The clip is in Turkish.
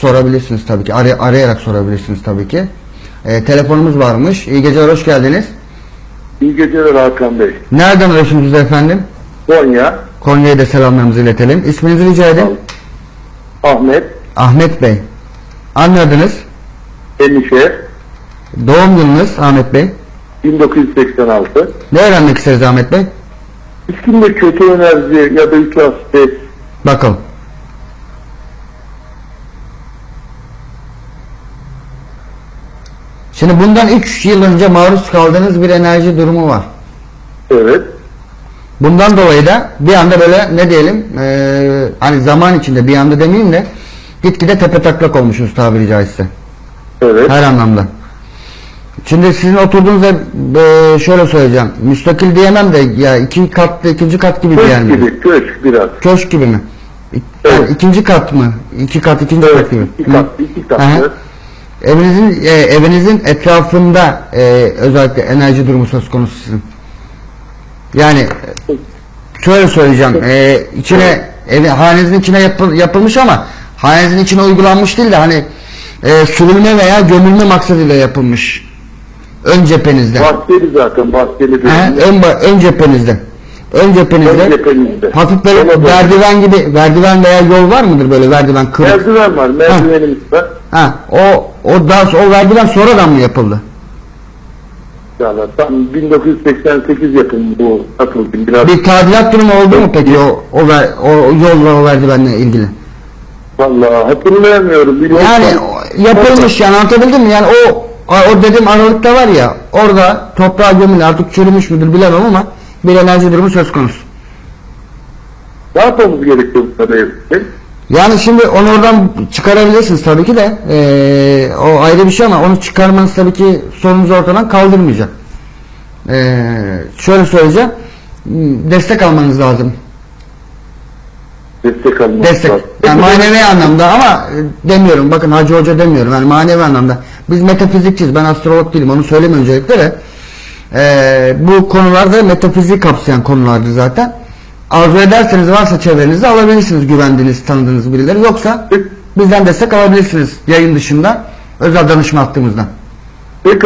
sorabilirsiniz tabii ki. Aray- arayarak sorabilirsiniz tabii ki. Ee, telefonumuz varmış. İyi geceler, hoş geldiniz. İyi geceler Hakan Bey. Nereden arıyorsunuz efendim? Konya, Konya'ya da selamlarımızı iletelim. İsminizi rica edeyim. Ahmet, Ahmet Bey. Anladınız. Enişe, Doğum gününüz Ahmet Bey. 1986. Ne öğrenmek isteriz Ahmet Bey? İskinde kötü enerji ya da iflas Bakalım. Şimdi bundan 3 yıl önce maruz kaldığınız bir enerji durumu var. evet. Bundan dolayı da bir anda böyle ne diyelim eee, hani zaman içinde bir anda demeyeyim de gitgide tepe taklak olmuşsunuz tabiri caizse. Evet. Her anlamda. Şimdi sizin oturduğunuz ev eee, şöyle söyleyeceğim. Müstakil diyemem de ya iki katlı ikinci kat gibi yer Köşk gibi, köşk biraz. Köşk gibi mi? İ- Yani Evet. ikinci kat mı? İki kat ikinci Evet, kat gibi. iki katlı, iki hı. Evinizin e, evinizin etrafında e, özellikle enerji durumu söz konusu sizin. Yani şöyle söyleyeceğim. E, içine evi hanenizin içine yapıl- yapılmış ama hanenizin içine uygulanmış değil de hani e, sürülme veya gömülme maksadıyla yapılmış. Ön cephenizde. Bahçeli zaten, bahçeli He, bölümde. ön, ön cephenizde. Ön cephenizde. Ön cephenizde. Hafif böyle merdiven gibi merdiven veya yol var mıdır böyle merdiven kırık? Merdiven var, merdivenimiz var. Ha, o o daha o verdiler sonradan mı yapıldı? Yani tam 1988 yapımı bu atıldı. Biraz Bir tadilat durumu oldu mu peki o o, ver, o yolla o verdivenle ilgili? vallahi hatırlayamıyorum. Bir Yani yapılmış yani anlatabildim mi? Yani o o dediğim aralıkta var ya orada toprağa gömülü artık çürümüş müdür bilemem ama bir enerji durumu söz konusu. Ne yapmamız gerekiyor bu kadar? Yani şimdi onu oradan çıkarabilirsiniz tabii ki de eee, o ayrı bir şey ama onu çıkarmanız tabii ki sorunuzu ortadan kaldırmayacak. Eee, şöyle söyleyeceğim destek almanız lazım. Destek almak Destek. lazım. Yani manevi anlamda ama e, demiyorum bakın Hacı Hoca demiyorum yani manevi anlamda. Biz metafizikçiyiz ben astrolog değilim onu söyleyeyim öncelikle de. Eee, bu konularda metafizik kapsayan konulardır zaten. Arzu ederseniz varsa çevrenizde alabilirsiniz güvendiğiniz tanıdığınız birileri yoksa bizden destek alabilirsiniz yayın dışında özel danışma hattımızdan.